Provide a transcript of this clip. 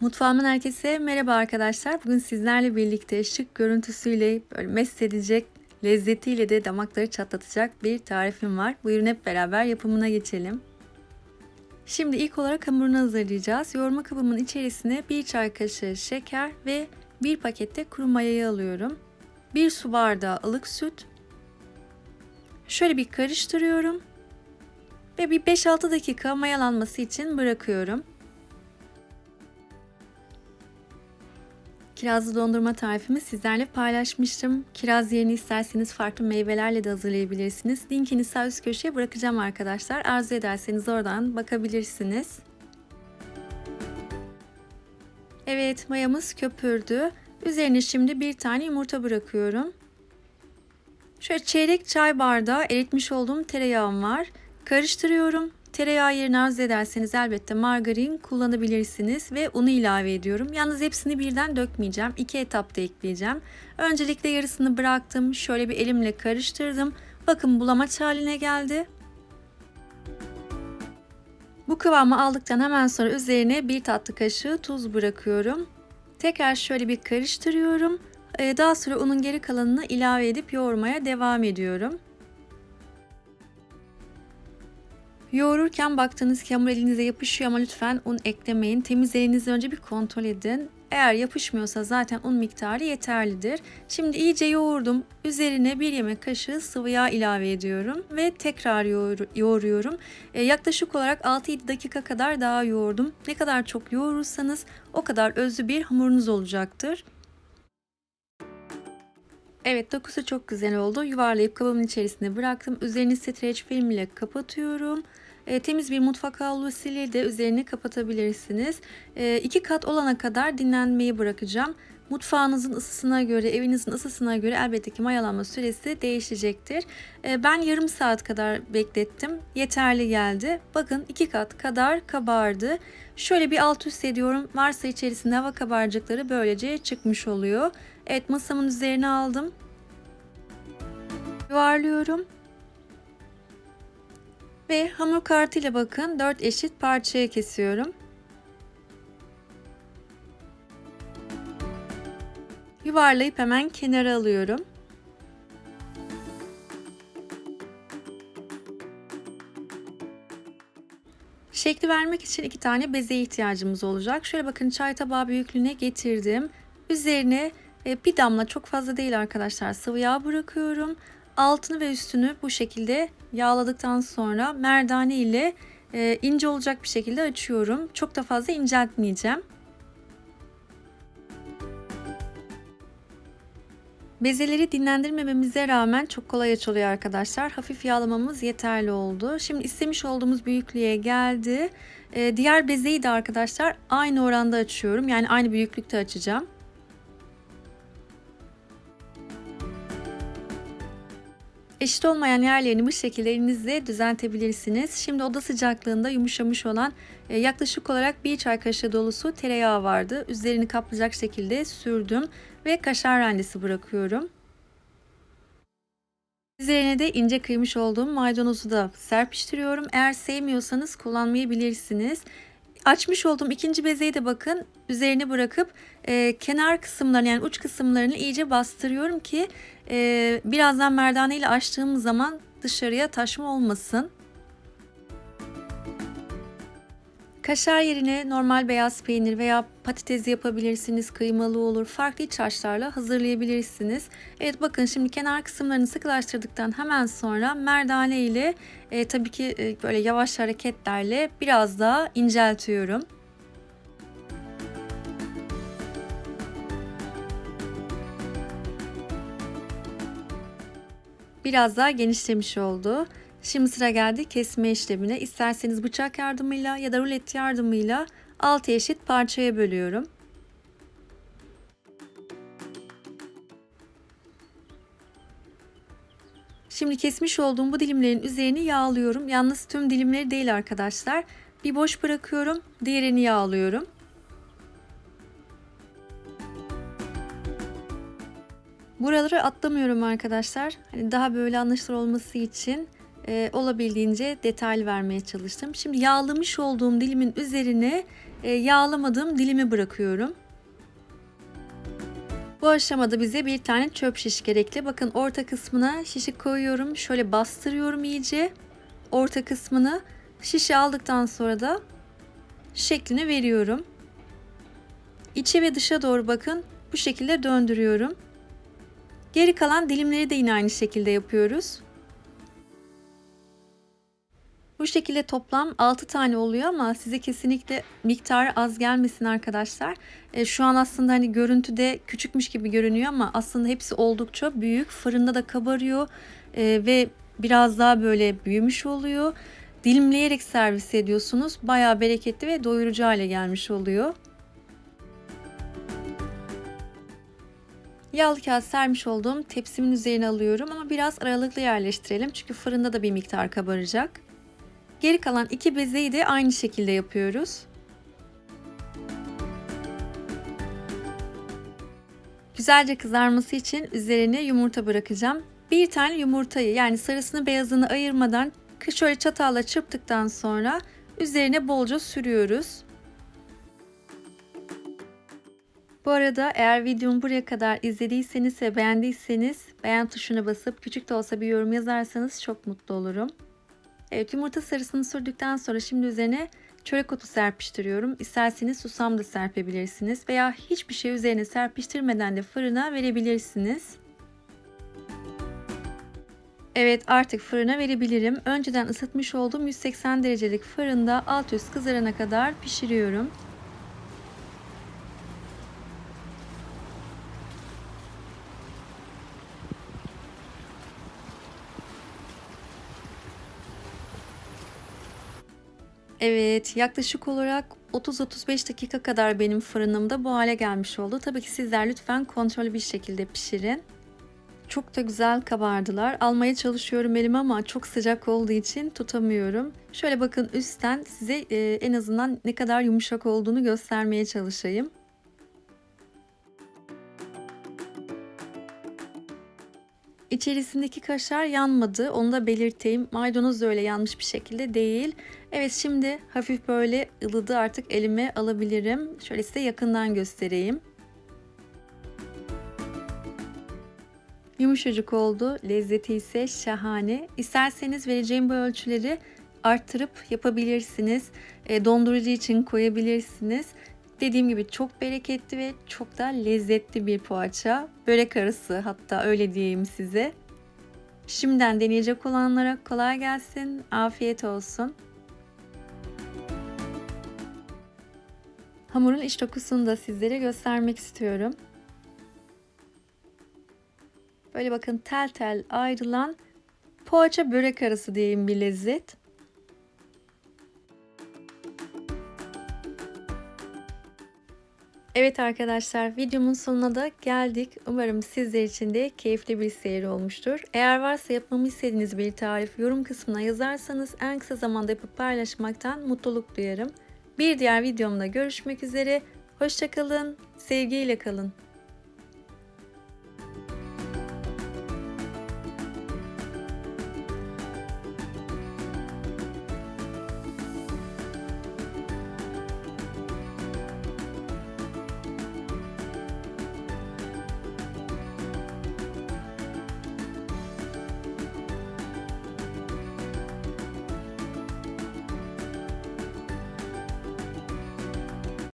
Mutfağımın herkese merhaba arkadaşlar. Bugün sizlerle birlikte şık görüntüsüyle böyle mest edecek, lezzetiyle de damakları çatlatacak bir tarifim var. Buyurun hep beraber yapımına geçelim. Şimdi ilk olarak hamurunu hazırlayacağız. Yoğurma kabımın içerisine 1 çay kaşığı şeker ve 1 pakette kuru mayayı alıyorum. 1 su bardağı ılık süt. Şöyle bir karıştırıyorum. Ve bir 5-6 dakika mayalanması için bırakıyorum. Kirazlı dondurma tarifimi sizlerle paylaşmıştım. Kiraz yerini isterseniz farklı meyvelerle de hazırlayabilirsiniz. Linkini sağ üst köşeye bırakacağım arkadaşlar. Arzu ederseniz oradan bakabilirsiniz. Evet mayamız köpürdü. Üzerine şimdi bir tane yumurta bırakıyorum. Şöyle çeyrek çay bardağı eritmiş olduğum tereyağım var. Karıştırıyorum. Tereyağı yerine arzu ederseniz elbette margarin kullanabilirsiniz ve unu ilave ediyorum. Yalnız hepsini birden dökmeyeceğim. İki etapta ekleyeceğim. Öncelikle yarısını bıraktım. Şöyle bir elimle karıştırdım. Bakın bulamaç haline geldi. Bu kıvamı aldıktan hemen sonra üzerine bir tatlı kaşığı tuz bırakıyorum. Tekrar şöyle bir karıştırıyorum. Daha sonra unun geri kalanını ilave edip yoğurmaya devam ediyorum. Yoğururken baktığınız ki hamur elinize yapışıyor ama lütfen un eklemeyin. Temiz elinizi önce bir kontrol edin. Eğer yapışmıyorsa zaten un miktarı yeterlidir. Şimdi iyice yoğurdum. Üzerine bir yemek kaşığı sıvı yağ ilave ediyorum ve tekrar yoğur, yoğuruyorum. E, yaklaşık olarak 6-7 dakika kadar daha yoğurdum. Ne kadar çok yoğurursanız o kadar özlü bir hamurunuz olacaktır. Evet dokusu çok güzel oldu. Yuvarlayıp kabımın içerisine bıraktım. Üzerini streç film ile kapatıyorum. E, temiz bir mutfak havlusuyla de üzerini kapatabilirsiniz. E, iki kat olana kadar dinlenmeyi bırakacağım. Mutfağınızın ısısına göre, evinizin ısısına göre elbette ki mayalanma süresi değişecektir. E, ben yarım saat kadar beklettim. Yeterli geldi. Bakın iki kat kadar kabardı. Şöyle bir alt üst ediyorum. Varsa içerisinde hava kabarcıkları böylece çıkmış oluyor. Evet masamın üzerine aldım. Yuvarlıyorum. Ve hamur kartıyla bakın 4 eşit parçaya kesiyorum. Yuvarlayıp hemen kenara alıyorum. Şekli vermek için iki tane beze ihtiyacımız olacak. Şöyle bakın çay tabağı büyüklüğüne getirdim. Üzerine e, bir damla çok fazla değil arkadaşlar sıvı yağ bırakıyorum. Altını ve üstünü bu şekilde yağladıktan sonra merdane ile e, ince olacak bir şekilde açıyorum. Çok da fazla inceltmeyeceğim. Bezeleri dinlendirmememize rağmen çok kolay açılıyor arkadaşlar. Hafif yağlamamız yeterli oldu. Şimdi istemiş olduğumuz büyüklüğe geldi. Ee, diğer bezeyi de arkadaşlar aynı oranda açıyorum. Yani aynı büyüklükte açacağım. Eşit olmayan yerlerini bu şekilde elinizle düzeltebilirsiniz. Şimdi oda sıcaklığında yumuşamış olan e, yaklaşık olarak bir çay kaşığı dolusu tereyağı vardı. Üzerini kaplayacak şekilde sürdüm ve kaşar rendesi bırakıyorum. Üzerine de ince kıymış olduğum maydanozu da serpiştiriyorum. Eğer sevmiyorsanız kullanmayabilirsiniz. Açmış olduğum ikinci bezeyi de bakın üzerine bırakıp e, kenar kısımlarını yani uç kısımlarını iyice bastırıyorum ki e, birazdan merdane ile açtığım zaman dışarıya taşma olmasın. Kaşar yerine normal beyaz peynir veya patates yapabilirsiniz. Kıymalı olur. Farklı iç harçlarla hazırlayabilirsiniz. Evet bakın şimdi kenar kısımlarını sıkılaştırdıktan hemen sonra merdane ile e, tabii ki e, böyle yavaş hareketlerle biraz daha inceltiyorum. Biraz daha genişlemiş oldu. Şimdi sıra geldi kesme işlemine. İsterseniz bıçak yardımıyla ya da rulet yardımıyla 6 eşit parçaya bölüyorum. Şimdi kesmiş olduğum bu dilimlerin üzerini yağlıyorum. Yalnız tüm dilimleri değil arkadaşlar. Bir boş bırakıyorum. Diğerini yağlıyorum. Buraları atlamıyorum arkadaşlar. Hani daha böyle anlaşılır olması için e, olabildiğince detaylı vermeye çalıştım. Şimdi yağlamış olduğum dilimin üzerine e, yağlamadığım dilimi bırakıyorum. Bu aşamada bize bir tane çöp şiş gerekli. Bakın orta kısmına şişi koyuyorum. Şöyle bastırıyorum iyice. Orta kısmını şişi aldıktan sonra da şeklini veriyorum. İçe ve dışa doğru bakın. Bu şekilde döndürüyorum. Geri kalan dilimleri de yine aynı şekilde yapıyoruz. Bu şekilde toplam 6 tane oluyor ama size kesinlikle miktarı az gelmesin arkadaşlar. E, şu an aslında hani görüntüde küçükmüş gibi görünüyor ama aslında hepsi oldukça büyük. Fırında da kabarıyor e, ve biraz daha böyle büyümüş oluyor. Dilimleyerek servis ediyorsunuz. Bayağı bereketli ve doyurucu hale gelmiş oluyor. Yağlı kağıt sermiş olduğum tepsimin üzerine alıyorum ama biraz aralıklı yerleştirelim çünkü fırında da bir miktar kabaracak. Geri kalan iki bezeyi de aynı şekilde yapıyoruz. Güzelce kızarması için üzerine yumurta bırakacağım. Bir tane yumurtayı yani sarısını beyazını ayırmadan şöyle çatalla çırptıktan sonra üzerine bolca sürüyoruz. Bu arada eğer videomu buraya kadar izlediyseniz ve beğendiyseniz beğen tuşuna basıp küçük de olsa bir yorum yazarsanız çok mutlu olurum. Evet yumurta sarısını sürdükten sonra şimdi üzerine çörek otu serpiştiriyorum. İsterseniz susam da serpebilirsiniz veya hiçbir şey üzerine serpiştirmeden de fırına verebilirsiniz. Evet artık fırına verebilirim. Önceden ısıtmış olduğum 180 derecelik fırında alt üst kızarana kadar pişiriyorum. Evet, yaklaşık olarak 30-35 dakika kadar benim fırınımda bu hale gelmiş oldu. Tabii ki sizler lütfen kontrollü bir şekilde pişirin. Çok da güzel kabardılar. Almaya çalışıyorum elime ama çok sıcak olduğu için tutamıyorum. Şöyle bakın üstten size e, en azından ne kadar yumuşak olduğunu göstermeye çalışayım. İçerisindeki kaşar yanmadı. Onu da belirteyim. Maydanoz da öyle yanmış bir şekilde değil. Evet şimdi hafif böyle ılıdı artık elime alabilirim. Şöyle size yakından göstereyim. Yumuşacık oldu. Lezzeti ise şahane. İsterseniz vereceğim bu ölçüleri arttırıp yapabilirsiniz. E, dondurucu için koyabilirsiniz. Dediğim gibi çok bereketli ve çok da lezzetli bir poğaça. Börek arası hatta öyle diyeyim size. Şimdiden deneyecek olanlara kolay gelsin. Afiyet olsun. Hamurun iç dokusunu da sizlere göstermek istiyorum. Böyle bakın tel tel ayrılan poğaça börek arası diyeyim bir lezzet. Evet arkadaşlar videomun sonuna da geldik. Umarım sizler için de keyifli bir seyir olmuştur. Eğer varsa yapmamı istediğiniz bir tarif yorum kısmına yazarsanız en kısa zamanda yapıp paylaşmaktan mutluluk duyarım. Bir diğer videomda görüşmek üzere. Hoşçakalın, sevgiyle kalın.